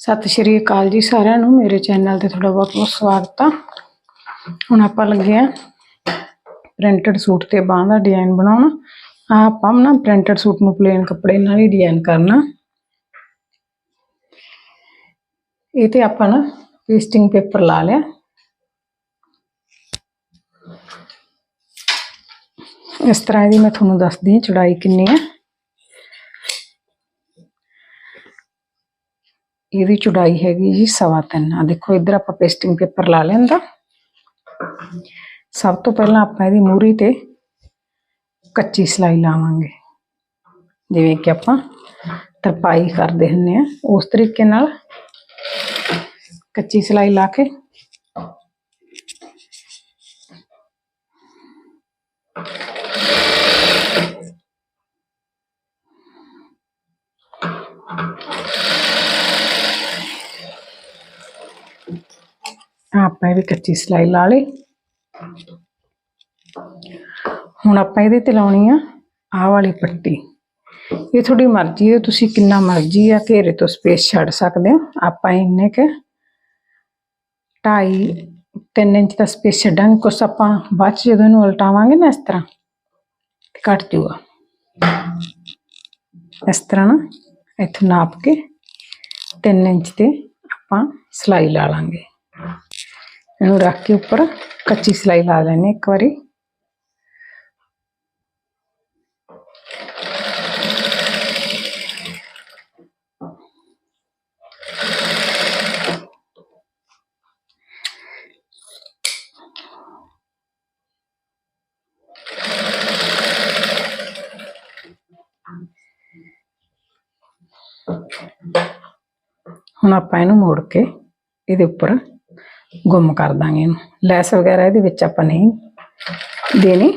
ਸਤਿ ਸ਼੍ਰੀ ਅਕਾਲ ਜੀ ਸਾਰਿਆਂ ਨੂੰ, ਮੇਰੇ ਚੈਨਲ ਤੇ ਤੁਹਾਡਾ ਬਹੁਤ ਬਹੁਤ ਸਵਾਗਤ ਆ। ਹੁਣ ਆਪਾਂ ਲੱਗੇ ਆ ਪ੍ਰਿੰਟਡ ਸੂਟ ਤੇ ਬਾਂਹ ਦਾ ਡਿਜ਼ਾਈਨ ਬਣਾਉਣ। ਆ ਆਪਾਂ ਨਾ ਪ੍ਰਿੰਟਡ ਸੂਟ ਨੂੰ ਪਲੇਨ ਕੱਪੜੇ ਨਾਲ ਹੀ ਡਿਜ਼ਾਈਨ ਕਰਨਾ। ਇਹ ਤੇ ਆਪਾਂ ਨਾ ਪੇਸਟਿੰਗ ਪੇਪਰ ਲਾ ਲਿਆ। ਇਸ ਤਰ੍ਹਾਂ ਇਹਦੀ ਮੈਂ ਤੁਹਾਨੂੰ ਦੱਸਦੀ ਹਾਂ ਚੌੜਾਈ ਕਿੰਨੀ ਹੈ ਇਹਦੀ ਚੌੜਾਈ ਹੈਗੀ ਜੀ ਸਵਾ ਤਿੰਨ। ਆ ਦੇਖੋ, ਇੱਧਰ ਆਪਾਂ ਪੇਸਟਿੰਗ ਪੇਪਰ ਲਾ ਲੈਂਦਾ ਸਭ ਤੋਂ ਪਹਿਲਾਂ ਆਪਾਂ ਇਹਦੀ ਮੂਰੀ ਤੇ ਕੱਚੀ ਸਲਾਈ ਲਾਵਾਂਗੇ। ਜਿਵੇਂ ਕਿ ਆਪਾਂ ਤਰਪਾਈ ਕਰਦੇ ਹੁੰਨੇ ਆ, ਉਸ ਤਰੀਕੇ ਨਾਲ ਕੱਚੀ ਸਲਾਈ ਲਾ ਕੇ। ਆਪਾਂ ਇਹਦੀ ਕੱਚੀ ਸਲਾਈ ਲਾ ਲਈ। ਹੁਣ ਆਪਾਂ ਇਹਦੇ ਤੇ ਲਾਉਣੀ ਆ ਆਹ ਵਾਲੀ ਪੱਟੀ। ਇਹ ਤੁਹਾਡੀ ਮਰਜ਼ੀ ਹੈ ਤੁਸੀਂ ਕਿੰਨਾ ਮਰਜ਼ੀ ਆ ਘੇਰੇ ਤੋਂ ਸਪੇਸ ਛੱਡ ਸਕਦੇ ਹੋ। ਆਪਾਂ ਇੰਨੇ ਕਿ ਢਾਈ 3 ਇੰਚ ਦਾ ਸਪੇਸ ਛੱਡਾਂਗੇ, ਕੁਛ ਆਪਾਂ ਬਾਅਦ ਚ ਜਦੋਂ ਇਹਨੂੰ ਉਲਟਾਵਾਂਗੇ ਨਾ ਇਸ ਤਰ੍ਹਾਂ, ਤੇ ਕੱਟ ਜੂਗਾ ਇਸ ਤਰ੍ਹਾਂ ਨਾ, ਇੱਥੇ ਨਾਪ ਕੇ 3 ਇੰਚ ਤੇ ਆਪਾਂ ਸਲਾਈ ਲਾ ਲਾਂਗੇ। ਇਹਨੂੰ ਰੱਖ ਕੇ ਉੱਪਰ ਕੱਚੀ ਸਲਾਈ ਲਾ ਲੈਣੀ ਇੱਕ ਵਾਰੀ। ਹੁਣ ਆਪਾਂ ਇਹਨੂੰ ਮੋੜ ਕੇ ਇਹਦੇ ਉੱਪਰ ਗੁੰਮ ਕਰ ਦਾਂਗੇ ਇਹਨੂੰ ਲੈਸ ਵਗੈਰਾ ਇਹਦੇ ਵਿੱਚ ਆਪਾਂ ਨਹੀਂ ਦੇਣੀ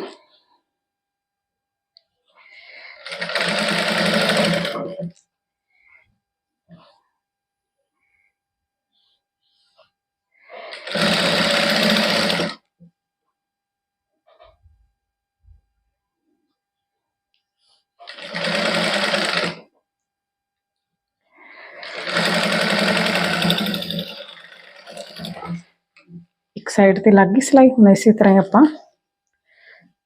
ਸਾਈਡ ਤੇ ਲੱਗ ਗਈ ਸਲਾਈ ਹੁਣ ਇਸੇ ਤਰ੍ਹਾਂ ਹੀ ਆਪਾਂ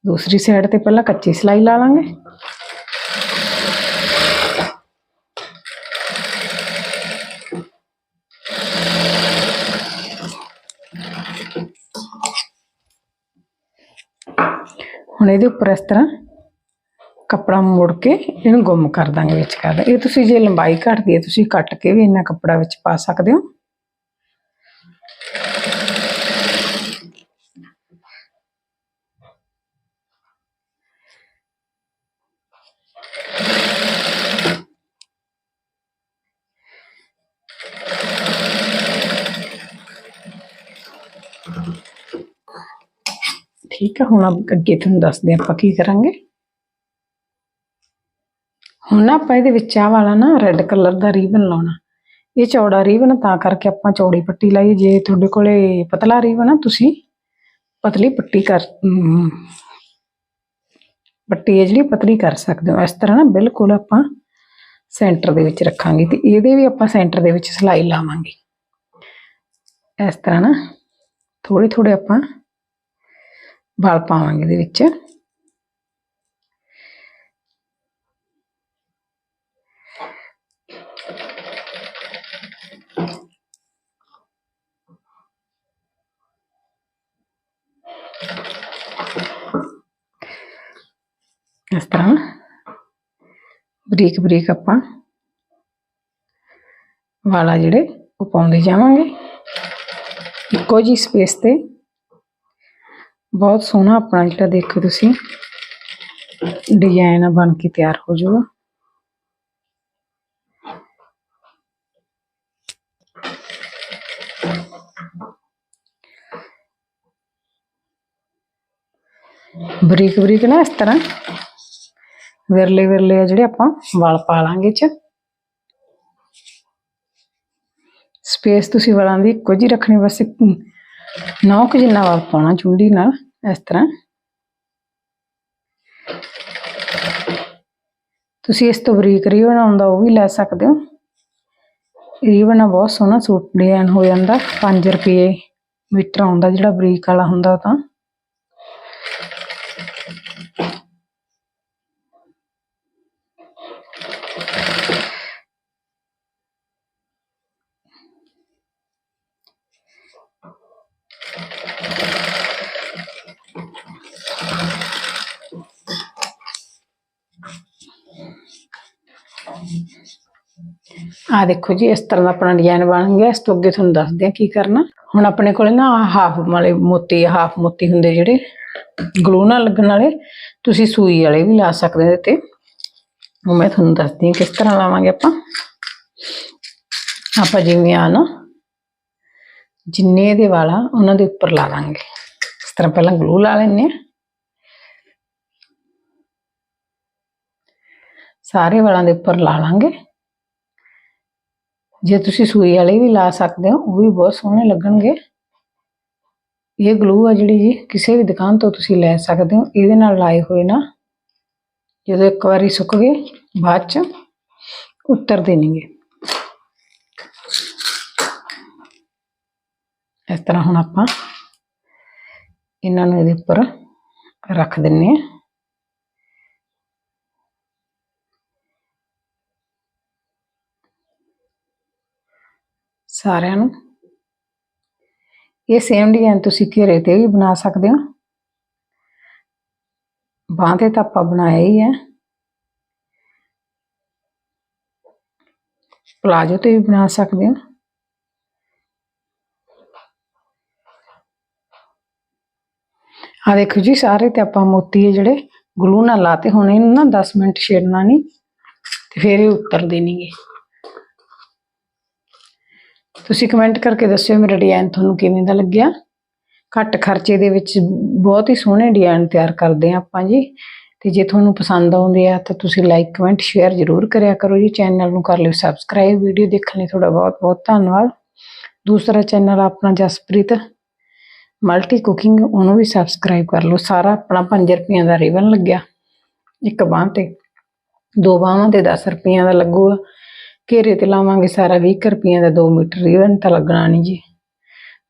ਦੂਸਰੀ ਸਾਈਡ ਤੇ ਪਹਿਲਾਂ ਕੱਚੀ ਸਲਾਈ ਲਾ ਲਾਂਗੇ ਹੁਣ ਇਹਦੇ ਉੱਪਰ ਇਸ ਤਰ੍ਹਾਂ ਕੱਪੜਾ ਮੋੜ ਕੇ ਇਹਨੂੰ ਗੁੰਮ ਕਰ ਦਾਂਗੇ ਵਿੱਚ ਕਰ ਦਾਂਗੇ ਇਹ ਤੁਸੀਂ ਜੇ ਲੰਬਾਈ ਘਟਦੀ ਹੈ ਤੁਸੀਂ ਕੱਟ ਕੇ ਵੀ ਇੰਨਾ ਕੱਪੜਾ ਵਿੱਚ ਪਾ ਸਕਦੇ ਹੋ ਠੀਕ ਹੈ ਹੁਣ ਅੱਗੇ ਤੁਹਾਨੂੰ ਦੱਸਦੇ ਆਪਾਂ ਕੀ ਕਰਾਂਗੇ। ਹੁਣ ਆਪਾਂ ਇਹਦੇ ਵਿੱਚ ਆਹ ਵਾਲਾ ਨਾ ਰੈੱਡ ਕਲਰ ਦਾ ਰੀਬਨ ਲਾਉਣਾ। ਇਹ ਚੌੜਾ ਰੀਬਨ, ਤਾਂ ਕਰਕੇ ਆਪਾਂ ਚੌੜੀ ਪੱਟੀ ਲਾਈ। ਜੇ ਤੁਹਾਡੇ ਕੋਲੇ ਪਤਲਾ ਰੀਬਨ ਆ, ਤੁਸੀਂ ਪਤਲੀ ਪੱਟੀ ਕਰ ਪੱਟੀ ਹੈ ਜਿਹੜੀ ਪਤਲੀ ਕਰ ਸਕਦੇ ਹੋ। ਇਸ ਤਰ੍ਹਾਂ ਨਾ ਬਿਲਕੁਲ ਆਪਾਂ ਸੈਂਟਰ ਦੇ ਵਿੱਚ ਰੱਖਾਂਗੇ ਤੇ ਇਹਦੇ ਵੀ ਆਪਾਂ ਸੈਂਟਰ ਦੇ ਵਿੱਚ ਸਲਾਈ ਲਾਵਾਂਗੇ। ਇਸ ਤਰ੍ਹਾਂ ਨਾ ਥੋੜੇ ਥੋੜੇ ਆਪਾਂ ਵਲ ਪਾਵਾਂਗੇ ਇਹਦੇ ਵਿੱਚ। ਇਸ ਤਰ੍ਹਾਂ ਬਰੀਕ ਬਰੀਕ ਆਪਾਂ ਵਾਲਾ ਜਿਹੜੇ ਉਹ ਪਾਉਂਦੇ ਜਾਵਾਂਗੇ। ਇੱਕੋ ਜੀ ਸਪੇਸ ਤੇ ਬਹੁਤ ਸੋਹਣਾ ਆਪਣਾ ਜਿਹੜਾ ਦੇਖੋ ਤੁਸੀਂ। ਡਿਜ਼ਾਈਨ ਬਣ ਕੇ ਤਿਆਰ ਹੋ ਜਾਊਗਾ। ਬਰੀਕ ਬਰੀਕ ਨਾ ਇਸ ਤਰ੍ਹਾਂ। ਵਿਰਲੇ ਵਿਰਲੇ ਆ ਜਿਹੜੇ ਆਪਾਂ ਵਾਲ ਪਾ ਲਾਂਗੇ ਚ। ਸਪੇਸ ਤੁਸੀਂ ਵਾਲਾਂ ਦੀ ਇੱਕੋ ਜਿਹੀ ਰੱਖਣੀ, ਬਸ ਨੌ ਕੁ ਜਿੰਨਾ ਵਲ ਪਾਉਣਾ ਚੁੰਡੀ ਨਾਲ। ਇਸ ਤਰ੍ਹਾਂ। ਤੁਸੀਂ ਇਸ ਤੋਂ ਬਰੀਕ ਰੀ ਬਣਾਉਂਦਾ ਉਹ ਵੀ ਲੈ ਸਕਦੇ ਹੋ। ਰੀਬਨ ਨਾਲ ਬਹੁਤ ਸੋਹਣਾ ਸੂਟ ਡਿਜ਼ਾਈਨ ਹੋ ਜਾਂਦਾ। 5 ਰੁਪਏ ਮੀਟਰ ਆਉਂਦਾ ਜਿਹੜਾ ਬਰੀਕ ਵਾਲਾ ਹੁੰਦਾ ਤਾਂ। ਆ ਦੇਖੋ ਜੀ, ਇਸ ਤਰ੍ਹਾਂ ਦਾ ਆਪਣਾ ਡਿਜ਼ਾਈਨ ਬਣ ਗਿਆ, ਇਸ ਤੋਂ ਅੱਗੇ ਤੁਹਾਨੂੰ ਦੱਸਦੇ ਆ ਕੀ ਕਰਨਾ। ਹੁਣ ਆਪਣੇ ਕੋਲੇ ਨਾ ਹਾਫ ਵਾਲੇ ਮੋਤੀ ਹਾਫ ਮੋਤੀ ਹੁੰਦੇ ਜਿਹੜੇ ਗਲੂ ਨਾਲ ਲੱਗਣ ਵਾਲੇ, ਤੁਸੀਂ ਸੂਈ ਵਾਲੇ ਵੀ ਲਾ ਸਕਦੇ ਹੋ ਤੇ। ਉਹ ਮੈਂ ਤੁਹਾਨੂੰ ਦੱਸਦੀ ਹਾਂ ਕਿਸ ਤਰ੍ਹਾਂ ਲਾਵਾਂਗੇ ਆਪਾਂ। ਆਪਾਂ ਜਿਵੇਂ ਆ ਨਾ, ਜਿੰਨੇ ਦੇ ਵਾਲਾ ਉਹਨਾਂ ਦੇ ਉੱਪਰ ਲਾ ਦਾਂਗੇ ਇਸ ਤਰ੍ਹਾਂ ਪਹਿਲਾਂ ਗਲੂ ਲਾ ਲੈਂਦੇ ਹਾਂ। ਸਾਰੇ ਵਾਲਾਂ ਦੇ ਉੱਪਰ ਲਾ ਲਾਂਗੇ। ਜੇ ਤੁਸੀਂ ਸੂਈ ਵਾਲੇ ਵੀ ਲਾ ਸਕਦੇ ਹੋ, ਉਹ ਵੀ ਬਹੁਤ ਸੋਹਣੇ ਲੱਗਣਗੇ। ਇਹ ਗਲੂ ਆ ਜਿਹੜੀ ਜੀ, ਕਿਸੇ ਵੀ ਦੁਕਾਨ ਤੋਂ ਤੁਸੀਂ ਲੈ ਸਕਦੇ ਹੋ, ਇਹਦੇ ਨਾਲ ਲਾਏ ਹੋਏ ਨਾ, ਜਦੋਂ ਇੱਕ ਵਾਰੀ ਸੁੱਕ ਗਏ, ਬਾਅਦ ਚ ਉਤਰਦੇ ਨਹੀਂਗੇ ਇਸ ਤਰ੍ਹਾਂ ਹੁਣ ਆਪਾਂ ਇਹਨਾਂ ਨੂੰ ਇਹਦੇ ਉੱਪਰ ਰੱਖ ਦਿੰਨੇ ਆ। ਸਾਰਿਆਂ ਨੂੰ। ਇਹ ਸੇਮ ਡਿਜ਼ਾਈਨ ਤੁਸੀਂ ਘੇਰੇ ਤੇ ਵੀ ਬਣਾ ਸਕਦੇ ਹੋ। ਬਾਂਹ ਤੇ ਤਾਂ ਆਪਾਂ ਬਣਾਇਆ ਹੀ ਹੈ। ਪਲਾਜੋ ਤੇ ਵੀ ਬਣਾ ਸਕਦੇ ਹੋ। ਆ ਦੇਖੋ ਜੀ, ਸਾਰੇ ਤੇ ਆਪਾਂ ਮੋਤੀ ਹੈ ਜਿਹੜੇ, ਗਲੂ ਨਾਲ ਲਾਤੇ ਹੁਣ, ਇਹਨੂੰ ਨਾ 10 ਮਿੰਟ ਛੇੜਨਾ ਨਹੀਂ, ਤੇ ਫਿਰ ਇਹ ਉਤਰਦੇ ਨਹੀਂਗੇ ਤੁਸੀਂ ਕਮੈਂਟ ਕਰਕੇ ਦੱਸਿਓ ਮੇਰਾ ਡਿਜ਼ਾਈਨ ਤੁਹਾਨੂੰ ਕਿਵੇਂ ਦਾ ਲੱਗਿਆ। ਘੱਟ ਖਰਚੇ ਦੇ ਵਿੱਚ ਬਹੁਤ ਹੀ ਸੋਹਣੇ ਡਿਜ਼ਾਈਨ ਤਿਆਰ ਕਰਦੇ ਆ ਆਪਾਂ ਜੀ। ਤੇ ਜੇ ਤੁਹਾਨੂੰ ਪਸੰਦ ਆਉਂਦੇ ਆ ਤਾਂ ਤੁਸੀਂ ਲਾਈਕ ਕਮੈਂਟ ਸ਼ੇਅਰ ਜ਼ਰੂਰ ਕਰਿਆ ਕਰੋ ਜੀ। ਚੈਨਲ ਨੂੰ ਕਰ ਲਿਓ ਸਬਸਕ੍ਰਾਈਬ ਵੀਡੀਓ ਦੇਖਣ ਲਈ ਤੁਹਾਡਾ ਬਹੁਤ ਬਹੁਤ ਧੰਨਵਾਦ। ਦੂਸਰਾ ਚੈਨਲ ਆਪਣਾ ਜਸਪ੍ਰੀਤ। ਮਲਟੀ ਕੁਕਿੰਗ ਉਹਨੂੰ ਵੀ ਸਬਸਕ੍ਰਾਈਬ ਕਰ ਲਓ। ਸਾਰਾ ਆਪਣਾ 5 ਰੁਪਈਆਂ ਦਾ ਰਿਬਨ ਲੱਗਿਆ। ਇੱਕ ਬਾਂਹ ਤੇ, ਦੋ ਬਾਹਾਂ ਤੇ 10 ਰੁਪਈਆਂ ਦਾ ਲੱਗੂਗਾ। ਘੇਰੇ ਤੇ ਲਾਵਾਂਗੇ ਸਾਰਾ 20 ਰੁਪਈਆ ਦਾ 2 ਮੀਟਰ ਰਿਬਨ ਤਾਂ ਲੱਗਣਾ ਨਹੀਂ ਜੀ।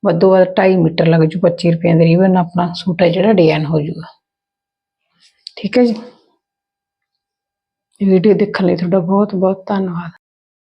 ਵੱਧੋ ਵੱਧ 2.5 ਮੀਟਰ ਲੱਗ ਜੂ 25 ਰੁਪਈਆਂ ਦਾ ਰਿਬਨ ਆਪਣਾ। ਸੂਟ ਹੈ ਜਿਹੜਾ ਡਿਜ਼ਾਈਨ ਹੋ ਜਾਊਗਾ ਠੀਕ ਹੈ ਜੀ। ਵੀਡੀਓ ਦੇਖਣ ਲਈ ਤੁਹਾਡਾ ਬਹੁਤ ਬਹੁਤ ਧੰਨਵਾਦ।